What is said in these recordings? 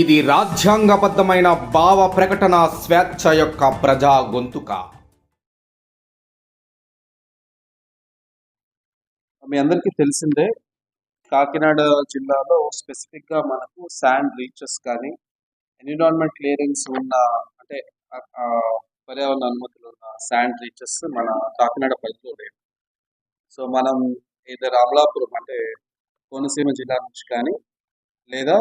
ఇది రాజ్యాంగబద్ధమైన భావ ప్రకటన స్వేచ్ఛ యొక్క ప్రజా గొంతుక. మీ అందరికీ తెలిసిందే కాకినాడ జిల్లాలో స్పెసిఫిక్గా మనకు శాండ్ రీచెస్ కానీ ఎన్విరాన్మెంట్ క్లియరింగ్స్ ఉన్న అంటే పర్యావరణ అనుమతులు ఉన్న శాండ్ రీచెస్ మన కాకినాడ పరిధిలో లేవు. సో మనం ఏదైనా అమలాపురం అంటే కోనసీమ జిల్లా నుంచి కానీ లేదా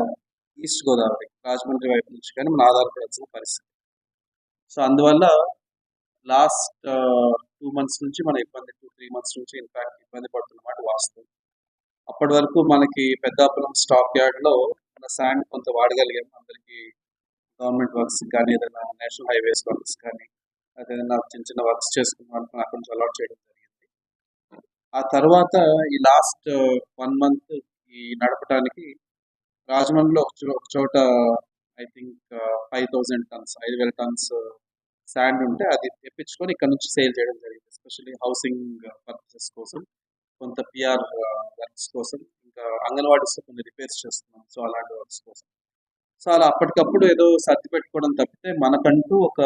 ఈస్ట్ గోదావరి రాజమండ్రి వైపు నుంచి కానీ మనం ఆధారపడాల్సిన పరిస్థితి. సో అందువల్ల లాస్ట్ టూ మంత్స్ నుంచి మన ఇబ్బంది టూ త్రీ మంత్స్ నుంచి ఇన్ఫాక్ట్ ఇబ్బంది పడుతున్నమాట వాస్తవం. అప్పటి వరకు మనకి పెద్దాపురం స్టాక్ యార్డ్లో మన శాండ్ కొంత వాడగలిగాం. అందరికీ గవర్నమెంట్ వర్క్స్ కానీ ఏదైనా నేషనల్ హైవేస్ వర్క్స్ కానీ ఏదైనా చిన్న చిన్న వర్క్స్ చేసుకున్న వాళ్ళకి అక్కడి నుంచి అలాట్ చేయడం జరిగింది. ఆ తర్వాత ఈ లాస్ట్ వన్ మంత్ ఈ నడపడానికి రాజమండ్రిలో ఒక చో- ఒక చోట I think five thousand tons ఐదు వేల టన్స్ శాండ్ ఉంటే అది తెప్పించుకొని ఇక్కడ నుంచి సేల్ చేయడం జరిగింది. ఎస్పెషల్లీ హౌసింగ్ పర్పసెస్ కోసం కొంత పిఆర్ వర్క్స్ కోసం ఇంకా అంగన్వాడీస్ కొన్ని రిపేర్స్ చేస్తున్నాం. సో అలాంటి వర్క్స్ కోసం. సో అలా అప్పటికప్పుడు ఏదో సర్ది పెట్టుకోవడం తప్పితే మనకంటూ ఒక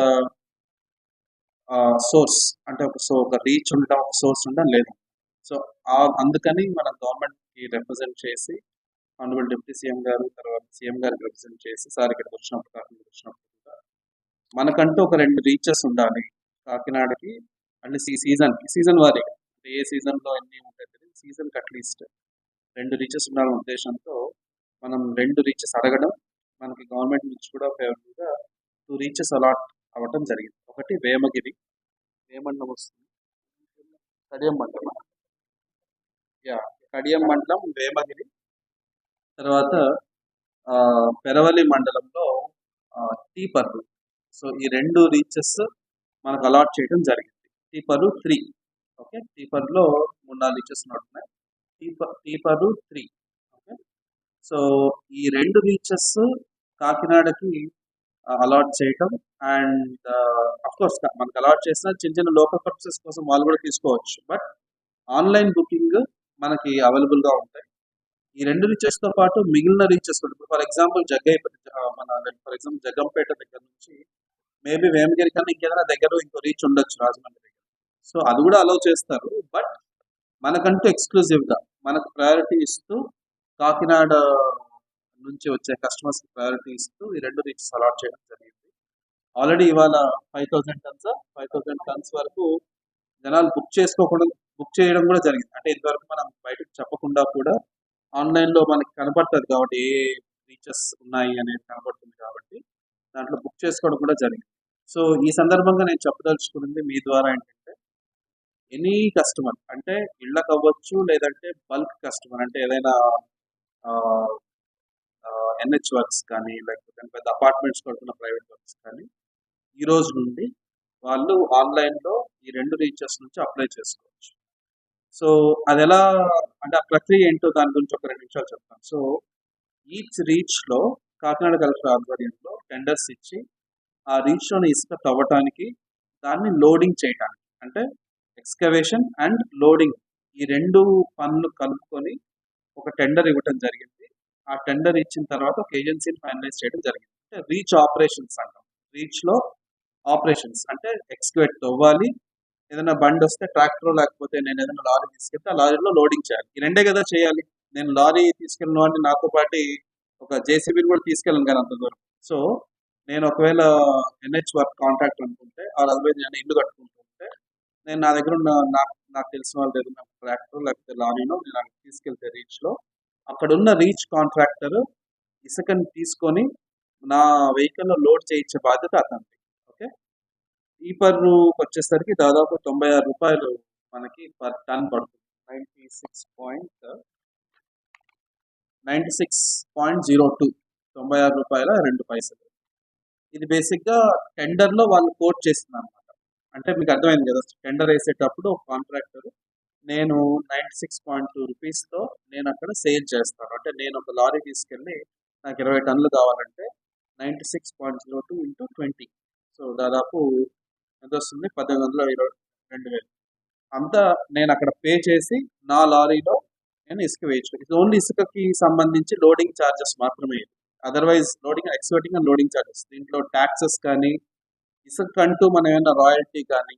సోర్స్ అంటే ఒక సో ఒక రీచ్ ఉండడం ఒక సోర్స్ ఉండడం లేదు. సో అందుకని మన గవర్నమెంట్కి రిప్రజెంట్ చేసి ఆనరబుల్ డిప్యూటీ సీఎం గారు తర్వాత సీఎం గారికి రిప్రజెంట్ చేసి సార్ ఇక్కడికి వచ్చినప్పుడు కాకినాడకి వచ్చినప్పుడు కూడా మనకంటూ ఒక రెండు రీచెస్ ఉండాలి. కాకినాడకి అండ్ సీ సీజన్ ఈ సీజన్ వారీగా అంటే ఏ సీజన్లో ఎన్ని ఉంటాయి తెలియదు. సీజన్కి అట్లీస్ట్ రెండు రీచెస్ ఉండాలనే ఉద్దేశంతో మనం రెండు రీచెస్ అడగడం మనకి గవర్నమెంట్ నుంచి కూడా ఫేవరబుల్గా టూ రీచెస్ అలాట్ అవ్వటం జరిగింది. ఒకటి వేమగిరి. వేమండలం వస్తుంది. కడియం మండలం. యా కడియం మండలం వేమగిరి. తర్వాత పెరవలి మండలంలో టీ టీపర్రు సో ఈ రెండు రీచెస్ మనకు అలాట్ చేయడం జరిగింది. టీపరు త్రీ. ఓకే? టీపర్లో మూడు నాలుగు రీచెస్ ఉంటున్నాయి tipper tipper three. Okay? So ఈ రెండు రీచెస్ కాకినాడకి అలాట్ చేయటం అండ్ అఫ్ కోర్స్ మనకు అలాట్ చేసిన చిన్న చిన్న లోకల్ పర్పసెస్ కోసం వాళ్ళు కూడా తీసుకోవచ్చు. బట్ ఆన్లైన్ బుకింగ్ మనకి అవైలబుల్గా ఉంటాయి. ఈ రెండు రీచెస్తో పాటు మిగిలిన రీచెస్ ఇప్పుడు ఫర్ ఎగ్జాంపుల్ జగ్గై మన ఫర్ ఎగ్జాంపుల్ జగ్గంపేట దగ్గర నుంచి మేబీ వేమగిరి కన్నా ఇంకేదైనా దగ్గర ఇంకో రీచ్ ఉండొచ్చు రాజమండ్రి దగ్గర. సో అది కూడా అలౌ చేస్తారు. బట్ మనకంటూ ఎక్స్క్లూజివ్గా మనకు ప్రయారిటీ ఇస్తూ కాకినాడ నుంచి వచ్చే కస్టమర్స్కి ప్రయారిటీ ఇస్తూ ఈ రెండు రీచెస్ అలాట్ చేయడం జరిగింది. ఆల్రెడీ ఇవాళ five thousand tons five thousand tons వరకు జనాలు బుక్ చేసుకోకుండా బుక్ చేయడం కూడా జరిగింది. అంటే ఇదివరకు మనం బయటకు చెప్పకుండా కూడా ఆన్లైన్లో మనకి కనబడుతుంది కాబట్టి ఏ రీచెస్ ఉన్నాయి అనేది కనబడుతుంది కాబట్టి దాంట్లో బుక్ చేసుకోవడం కూడా జరిగింది. సో ఈ సందర్భంగా నేను చెప్పదలుచుకున్నది మీ ద్వారా ఏంటంటే ఎనీ కస్టమర్ అంటే ఇళ్ళకి అవ్వచ్చు లేదంటే బల్క్ కస్టమర్ అంటే ఏదైనా ఎన్హెచ్ వర్క్స్ కానీ లేకపోతే పెద్ద అపార్ట్మెంట్స్ కడుతున్న ప్రైవేట్ వర్క్స్ కానీ ఈ రోజు నుండి వాళ్ళు ఆన్లైన్లో ఈ రెండు రీచెస్ నుంచి అప్లై చేసుకోవచ్చు. సో అది ఎలా అంటే ఆ ప్రక్రియ ఏంటో దాని గురించి ఒక రెండు నిమిషాలు చెప్తాను. సో ఈచ్ రీచ్లో కాకినాడ కలెక్టర్ ఆధ్వర్యంలో టెండర్స్ ఇచ్చి ఆ రీచ్లోని ఇసుక తవ్వటానికి దాన్ని లోడింగ్ చేయటానికి అంటే ఎక్స్కవేషన్ అండ్ లోడింగ్ ఈ రెండు పనులు కలుపుకొని ఒక టెండర్ ఇవ్వటం జరిగింది. ఆ టెండర్ ఇచ్చిన తర్వాత ఒక ఏజెన్సీని ఫైనలైజ్ చేయడం జరిగింది. అంటే రీచ్ ఆపరేషన్స్ అంటాం. రీచ్లో ఆపరేషన్స్ అంటే ఎక్స్కవేట్ తవ్వాలి ఏదైనా బండి వస్తే ట్రాక్టర్ లేకపోతే నేను ఏదైనా లారీ తీసుకెళ్తే ఆ లారీలో లోడింగ్ చేయాలి. ఈ రెండే కదా చేయాలి. నేను లారీ తీసుకెళ్ళిన వాడిని నాతో పాటు ఒక జేసీబీని కూడా తీసుకెళ్ళను కానీ అంత దూరం. సో నేను ఒకవేళ ఎన్హెచ్ వర్క్ కాంట్రాక్ట్ అనుకుంటే వాళ్ళ అదర్వైజ్ నేను ఇల్లు కట్టుకుంటుంటే నేను నా దగ్గర ఉన్న నాకు నాకు తెలిసిన వాళ్ళ దగ్గర ట్రాక్టర్ లేకపోతే లారీనో నేను అక్కడ తీసుకెళ్తే రీచ్లో అక్కడ ఉన్న రీచ్ కాంట్రాక్టర్ ఇసుకని తీసుకొని నా వెహికల్లో లోడ్ చేయించే బాధ్యత అతను ఈ పర్రు వచ్చేసరికి దాదాపు తొంభై ఆరు రూపాయలు మనకి పర్ టన్ పడుతుంది. Ninety six point ninety six point zero two తొంభై ఆరు రూపాయల రెండు పైసలు. ఇది బేసిక్గా టెండర్లో వాళ్ళు కోట్ చేసింది అనమాట అంటే మీకు అర్థమైంది కదా టెండర్ వేసేటప్పుడు ఒక కాంట్రాక్టర్ నేను నైంటీ సిక్స్ పాయింట్ టూ రూపీస్తో నేను అక్కడ సేల్ చేస్తాను. అంటే నేను ఒక లారీ తీసుకెళ్ళి నాకు ఇరవై టన్నులు కావాలంటే ninety six point zero two into twenty. So దాదాపు ఎంత వస్తుంది పద్దెనిమిది వందల ఇరవై రెండు వేలు. అంతా నేను అక్కడ పే చేసి నా లారీలో నేను ఇసుక వేయచ్చు ఇది ఓన్లీ ఇసుకకి సంబంధించి లోడింగ్ ఛార్జెస్ మాత్రమే. Otherwise loading expecting and loading charges దీంట్లో ట్యాక్సెస్ కానీ ఇసుక అంటూ మనం ఏమైనా రాయల్టీ కానీ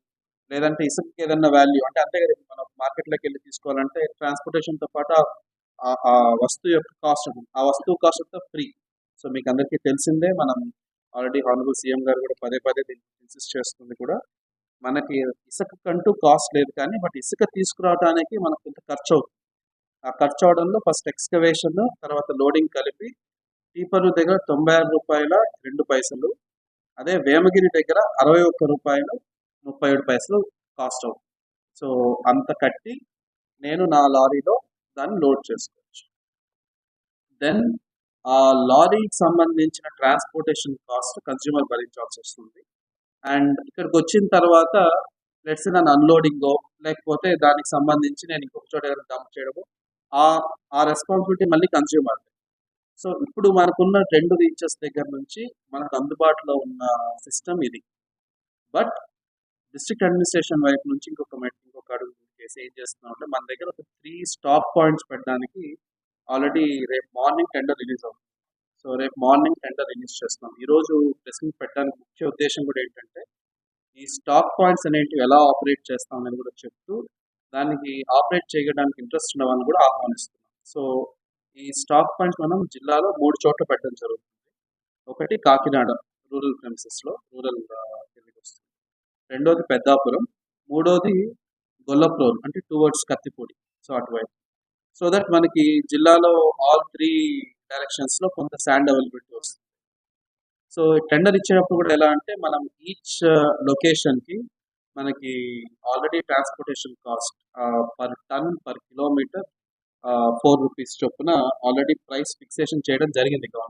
లేదంటే ఇసుకకి ఏదైనా వాల్యూ అంటే అంతే కదా మనం మార్కెట్లోకి వెళ్ళి తీసుకోవాలంటే ట్రాన్స్పోర్టేషన్తో పాటు ఆ- ఆ వస్తువు యొక్క కాస్ట్ ఉంటుంది. ఆ వస్తువు కాస్ట్ అంతా ఫ్రీ సో మీకు అందరికీ తెలిసిందే మనం ఆల్రెడీ హానరబుల్ సీఎం గారు కూడా పదే పదే దీన్ని ఇన్సిస్ట్ చేస్తుంది కూడా. మనకి ఇసుకకంటూ కాస్ట్ లేదు కానీ బట్ ఇసుక తీసుకురావడానికి మనకు కొంత ఖర్చు అవుతుంది. ఆ ఖర్చు అవడంలో ఫస్ట్ ఎక్స్కవేషన్ తర్వాత లోడింగ్ కలిపి టీపరు దగ్గర తొంభై ఆరు రూపాయల రెండు పైసలు అదే వేమగిరి దగ్గర అరవై ఒక్క రూపాయలు ముప్పై ఏడు పైసలు కాస్ట్ అవుతుంది. సో అంత కట్టి నేను నా లారీలో దాన్ని లోడ్ చేసుకోవచ్చు. దెన్ ఆ లారీకి సంబంధించిన ట్రాన్స్పోర్టేషన్ కాస్ట్ కన్స్యూమర్ భరించాల్సి వస్తుంది. అండ్ ఇక్కడికి వచ్చిన తర్వాత లెట్స్ నన్ను అన్లోడింగ్ లేకపోతే దానికి సంబంధించి నేను ఇంకొక చోట డంప్ చేయడము ఆ ఆ రెస్పాన్సిబిలిటీ మళ్ళీ కన్స్యూమర్ సో ఇప్పుడు మనకున్న రెండు రీచెస్ దగ్గర నుంచి మనకు అందుబాటులో ఉన్న సిస్టమ్ ఇది. బట్ డిస్ట్రిక్ట్ అడ్మినిస్ట్రేషన్ వైపు నుంచి ఇంకొక ఇంకొక అడుగు చేసి ఏం చేస్తున్నాం అంటే మన దగ్గర ఒక త్రీ స్టాప్ పాయింట్స్ పెట్టడానికి ఆల్రెడీ రేపు మార్నింగ్ టెండర్ రిలీజ్ అవుతుంది. సో రేపు మార్నింగ్ టెండర్ రిలీజ్ చేస్తున్నాం ఈరోజు ప్రెసింగ్ పెట్టడానికి ముఖ్య ఉద్దేశం కూడా ఏంటంటే ఈ స్టాక్ పాయింట్స్ అనేటివి ఎలా ఆపరేట్ చేస్తాం అనేది కూడా చెప్తూ దానికి ఆపరేట్ చేయడానికి ఇంట్రెస్ట్ ఉన్న వాళ్ళని కూడా ఆహ్వానిస్తున్నాం. సో ఈ స్టాక్ పాయింట్స్ మనం జిల్లాలో మూడు చోట్ల పెట్టడం జరుగుతుంది. ఒకటి కాకినాడ రూరల్ ప్రెమిసెస్లో రూరల్ కిందకి వస్తుంది. రెండోది పెద్దాపురం మూడోది గొల్లప్రోల్ అంటే టువర్డ్స్ కత్తిపూడి. సో అటువైపు. సో దట్ మనకి జిల్లాలో ఆల్ త్రీ డైరెక్షన్స్లో కొంత శాండ్ అవైలబిలిటీ వస్తుంది. సో టెండర్ ఇచ్చేటప్పుడు కూడా ఎలా అంటే మనం ఈచ్ లొకేషన్కి మనకి already transportation cost per ton per kilometer four rupees చొప్పున ఆల్రెడీ ప్రైస్ ఫిక్సేషన్ చేయడం జరిగింది గవర్నమెంట్.